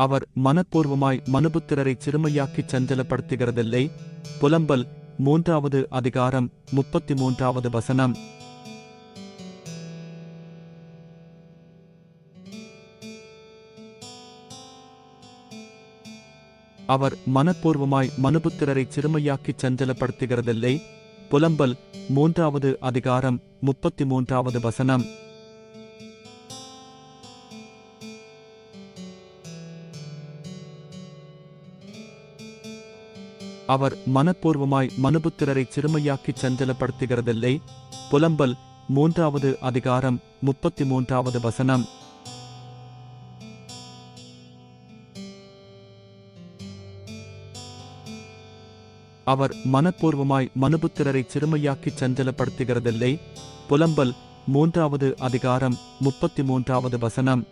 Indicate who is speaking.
Speaker 1: அவர் மனப்பூர்வமாய் மனுபுத்திரரை சிறுமையாக்கி சஞ்சலப்படுத்துகிறதில்லை. புலம்பல் மூன்றாவது அதிகாரம் முப்பத்தி மூன்றாவது வசனம். அவர் மனப்பூர்வமாய் மனுபுத்திரரை சிறுமையாக்கி சஞ்சலப்படுத்துகிறதில்லை. புலம்பல் மூன்றாவது அதிகாரம் முப்பத்தி மூன்றாவது வசனம். அவர் மனப்பூர்வமாய் மனுபுத்திரரை சிறுமையாக்கி சஞ்சலப்படுத்துகிறதில்லை. புலம்பல் மூன்றாவது அதிகாரம் முப்பத்தி மூன்றாவது வசனம். அவர் மனப்பூர்வமாய் மனுபுத்திரரை சிறுமையாக்கி சஞ்சலப்படுத்துகிறதில்லை. புலம்பல் மூன்றாவது அதிகாரம் முப்பத்தி மூன்றாவது வசனம்.